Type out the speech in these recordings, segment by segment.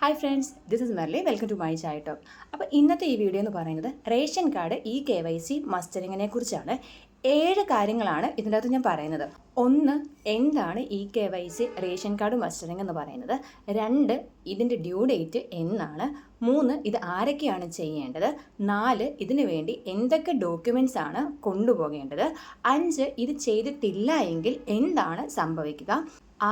Hi friends this is Merly welcome to my chai talk അപ്പോൾ ഇന്നത്തെ ഈ video എന്ന് പറയുന്നത് ration card E K Y C മസ്റ്ററിങ്ങിനെ കുറിച്ചാണ്. ഏഴ് കാര്യങ്ങളാണ് ഇതിന്റെ അകത്ത് ഞാൻ പറയുന്നത്. ഒന്ന് എന്താണ് E K Y C ration card mustering എന്ന് പറയുന്നത്? രണ്ട് ഇതിന്റെ ഡ്യൂ ഡേറ്റ് എന്നാണ്. മൂന്ന് ഇത് ആരൊക്കെയാണ് ചെയ്യേണ്ടത്? നാല് ഇതിനു വേണ്ടി എന്തൊക്കെ ഡോക്യുമെന്റ്സ് ആണ് കൊണ്ടുപോകേണ്ടത്? അഞ്ച് ഇത് ചെയ്തിട്ടില്ല എങ്കിൽ എന്താണ് സംഭവിക്കുക?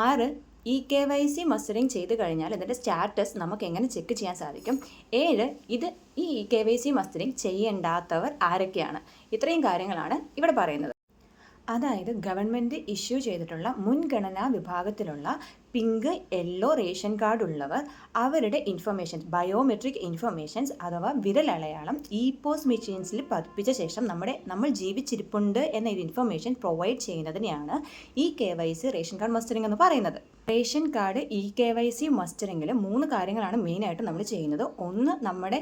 ആറ് E K Y C mustering ചെയ്ത് കഴിഞ്ഞാൽ ഇതിന്റെ സ്റ്റാറ്റസ് നമുക്ക് എങ്ങനെ ചെക്ക് ചെയ്യാൻ സാധിക്കും? ഏഴ് ഇത് ഈ E K Y C mustering ചെയ്യേണ്ടാത്തവർ ആരൊക്കെയാണ്? ഇത്രയും കാര്യങ്ങളാണ് ഇവിടെ പറയുന്നത്. അതായത് ഗവൺമെന്റ് ഇഷ്യൂ ചെയ്തിട്ടുള്ള മുൻഗണനാ വിഭാഗത്തിലുള്ള പിങ്ക് യെല്ലോ റേഷൻ കാർഡ് ഉള്ളവർ അവരുടെ ഇൻഫർമേഷൻസ് ബയോമെട്രിക് ഇൻഫർമേഷൻസ് അഥവാ വിരലടയാളം ഇ പോസ് മെഷീൻസിൽ പതിപ്പിച്ച ശേഷം നമ്മുടെ നമ്മൾ ജീവിച്ചിരിപ്പുണ്ട് എന്ന ഒരു information provide ചെയ്യുന്നതിനെയാണ് E K Y C ration card mustering എന്ന് പറയുന്നത്. Ration card E K Y C മസ്റ്ററിങ്ങിൽ മൂന്ന് കാര്യങ്ങളാണ് മെയിനായിട്ട് നമ്മൾ ചെയ്യുന്നത്. ഒന്ന് നമ്മുടെ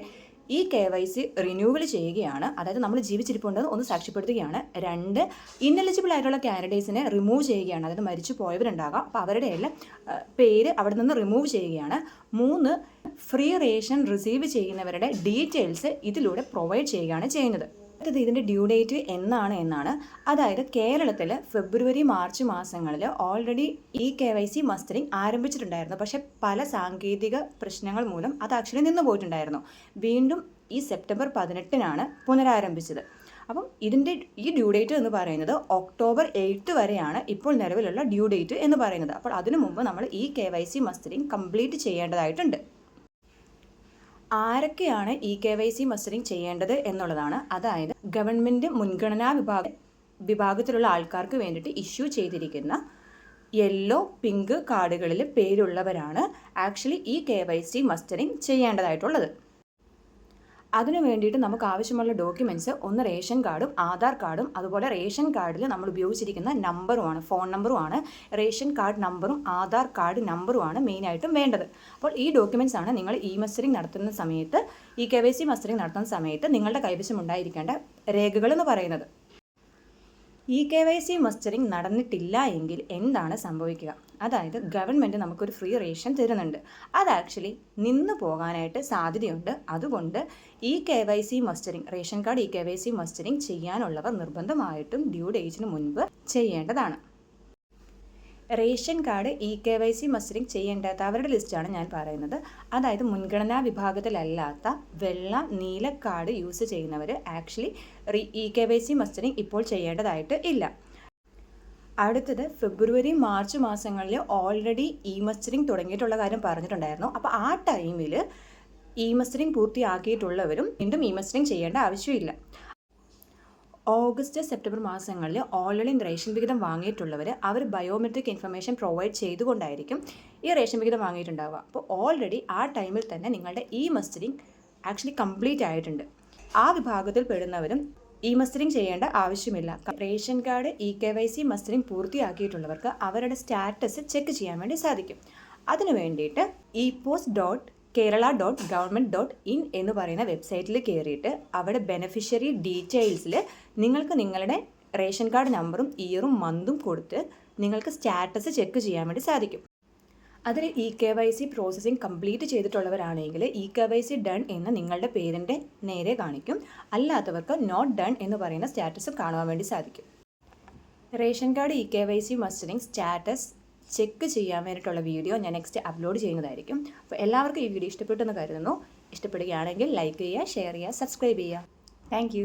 ഈ കെ വൈ സി റിന്യൂവൽ ചെയ്യുകയാണ്. അതായത് നമ്മൾ ജീവിച്ചിരിപ്പുണ്ടെന്ന് ഒന്ന് സാക്ഷ്യപ്പെടുത്തുകയാണ്. രണ്ട് ഇന്നലിജിബിൾ ആയിട്ടുള്ള കാൻഡിഡേറ്റ്സിനെ റിമൂവ് ചെയ്യുകയാണ്. അതായത് മരിച്ചു പോയവരുണ്ടാകാം അപ്പോൾ അവരുടെ എല്ലാം പേര് അവിടെ നിന്ന് റിമൂവ് ചെയ്യുകയാണ്. മൂന്ന് ഫ്രീ റേഷൻ റിസീവ് ചെയ്യുന്നവരുടെ ഡീറ്റെയിൽസ് ഇതിലൂടെ പ്രൊവൈഡ് ചെയ്യുകയാണ് ചെയ്യുന്നത്. അടുത്തത് ഇതിന്റെ ഡ്യൂ ഡേറ്റ് എന്നാണ് എന്നാണ്. അതായത് കേരളത്തിൽ ഫെബ്രുവരി മാർച്ച് മാസങ്ങളിൽ already E K Y C mustering ആരംഭിച്ചിട്ടുണ്ടായിരുന്നു. പക്ഷേ പല സാങ്കേതിക പ്രശ്നങ്ങൾ മൂലം അത് ആക്ച്വലി നിന്ന് പോയിട്ടുണ്ടായിരുന്നു. വീണ്ടും ഈ സെപ്റ്റംബർ പതിനെട്ടിനാണ് പുനരാരംഭിച്ചത്. അപ്പം ഇതിന്റെ ഈ ഡ്യൂ ഡേറ്റ് എന്ന് പറയുന്നത് ഒക്ടോബർ എയ്റ്റ് വരെയാണ് ഇപ്പോൾ നിലവിലുള്ള ഡ്യൂ ഡേറ്റ് എന്ന് പറയുന്നത്. അപ്പോൾ അതിനു മുമ്പ് നമ്മൾ E K Y C mustering complete ചെയ്യേണ്ടതായിട്ടുണ്ട്. ആരൊക്കെയാണ് E K Y C mustering ചെയ്യേണ്ടത് എന്നുള്ളതാണ്. അതായത് ഗവൺമെന്റ് മുൻഗണനാ വിഭാഗ വിഭാഗത്തിലുള്ള ആൾക്കാർക്ക് വേണ്ടിയിട്ട് ഇഷ്യൂ ചെയ്തിരിക്കുന്ന യെല്ലോ പിങ്ക് കാർഡുകളിൽ പേരുള്ളവരാണ് actually E K Y C mustering ചെയ്യേണ്ടതായിട്ടുള്ളത്. അതിനു വേണ്ടിയിട്ട് നമുക്ക് ആവശ്യമുള്ള ഡോക്യുമെന്റ്സ് ഒന്ന് റേഷൻ കാർഡും ആധാർ കാർഡും അതുപോലെ റേഷൻ കാർഡിൽ നമ്മൾ ഉപയോഗിച്ചിരിക്കുന്ന നമ്പറുമാണ് ഫോൺ നമ്പറുമാണ് റേഷൻ കാർഡ് നമ്പറും ആധാർ കാർഡ് നമ്പറുമാണ് മെയിനായിട്ടും വേണ്ടത്. അപ്പോൾ ഈ ഡോക്യുമെന്റ്സ് ആണ് നിങ്ങൾ ഇ മസ്റ്ററിങ് നടത്തുന്ന സമയത്ത് ഈ കെ വൈ സി മസ്റ്ററിങ് നടത്തുന്ന സമയത്ത് നിങ്ങളുടെ കൈവശം ഉണ്ടായിരിക്കേണ്ട രേഖകൾ എന്ന് പറയുന്നത്. E K Y C mustering നടന്നിട്ടില്ല എങ്കിൽ എന്താണ് സംഭവിക്കുക? അതായത് ഗവൺമെന്റ് നമുക്കൊരു ഫ്രീ റേഷൻ തരുന്നുണ്ട്. അത് ആക്ച്വലി നിന്നു പോകാനായിട്ട് സാധ്യതയുണ്ട്. അതുകൊണ്ട് E K Y C mustering ration card E K Y C mustering ചെയ്യാനുള്ളവർ നിർബന്ധമായിട്ടും ഡ്യൂ ഡേറ്റിന് മുൻപ് ചെയ്യേണ്ടതാണ്. Ration card E K Y C mustering ചെയ്യേണ്ടാത്തവരുടെ ലിസ്റ്റാണ് ഞാൻ പറയുന്നത്. അതായത് മുൻഗണനാ വിഭാഗത്തിലല്ലാത്ത വെള്ള നീല കാർഡ് യൂസ് ചെയ്യുന്നവർ actually E K Y C mustering ഇപ്പോൾ ചെയ്യേണ്ടതായിട്ട് ഇല്ല. അടുത്തത് ഫെബ്രുവരി മാർച്ച് മാസങ്ങളിൽ ഓൾറെഡി ഇ മസ്റ്ററിങ് തുടങ്ങിയിട്ടുള്ള കാര്യം പറഞ്ഞിട്ടുണ്ടായിരുന്നു. അപ്പോൾ ആ ടൈമിൽ ഇ മസ്റ്ററിങ് പൂർത്തിയാക്കിയിട്ടുള്ളവരും വീണ്ടും ഇ മസ്റ്ററിങ് ചെയ്യേണ്ട ആവശ്യമില്ല. ഓഗസ്റ്റ് സെപ്റ്റംബർ മാസങ്ങളിൽ ഓൾറെഡി റേഷൻ വിഹിതം വാങ്ങിയിട്ടുള്ളവർ അവർ ബയോമെട്രിക് ഇൻഫർമേഷൻ പ്രൊവൈഡ് ചെയ്തുകൊണ്ടായിരിക്കും ഈ റേഷൻ വിഹിതം വാങ്ങിയിട്ടുണ്ടാവുക. അപ്പോൾ ഓൾറെഡി ആ ടൈമിൽ തന്നെ നിങ്ങളുടെ ഇ മസ്റ്ററിങ് ആക്ച്വലി കംപ്ലീറ്റ് ആയിട്ടുണ്ട്. ആ വിഭാഗത്തിൽ പെടുന്നവരും ഇ മസ്റ്ററിങ് ചെയ്യേണ്ട ആവശ്യമില്ല. Ration card E K Y C mustering പൂർത്തിയാക്കിയിട്ടുള്ളവർക്ക് അവരുടെ സ്റ്റാറ്റസ് ചെക്ക് ചെയ്യാൻ വേണ്ടി സാധിക്കും. അതിനു വേണ്ടിയിട്ട് E post dot Kerala dot government dot in എന്ന് പറയുന്ന വെബ്സൈറ്റിൽ കയറിയിട്ട് അവിടെ ബെനഫിഷ്യറി ഡീറ്റെയിൽസിൽ നിങ്ങൾക്ക് നിങ്ങളുടെ റേഷൻ കാർഡ് നമ്പറും ഇയറും മന്തും കൊടുത്ത് നിങ്ങൾക്ക് സ്റ്റാറ്റസ് ചെക്ക് ചെയ്യാൻ വേണ്ടി സാധിക്കും. അതിൽ E K Y C processing complete ചെയ്തിട്ടുള്ളവരാണെങ്കിൽ E K Y C done എന്ന് നിങ്ങളുടെ പേരിന്റെ നേരെ കാണിക്കും. അല്ലാത്തവർക്ക് നോട്ട് ഡൺ എന്ന് പറയുന്ന സ്റ്റാറ്റസ് കാണുവാൻ വേണ്ടി സാധിക്കും. Ration card E K Y C mustering status check ചെയ്യാൻ വേണ്ടിയിട്ടുള്ള വീഡിയോ ഞാൻ നെക്സ്റ്റ് അപ്ലോഡ് ചെയ്യുന്നതായിരിക്കും. അപ്പോൾ എല്ലാവർക്കും ഈ വീഡിയോ ഇഷ്ടപ്പെട്ടെന്ന് കരുതുന്നു. ഇഷ്ടപ്പെടുകയാണെങ്കിൽ ലൈക്ക് ചെയ്യുക ഷെയർ ചെയ്യുക സബ്സ്ക്രൈബ് ചെയ്യുക. താങ്ക്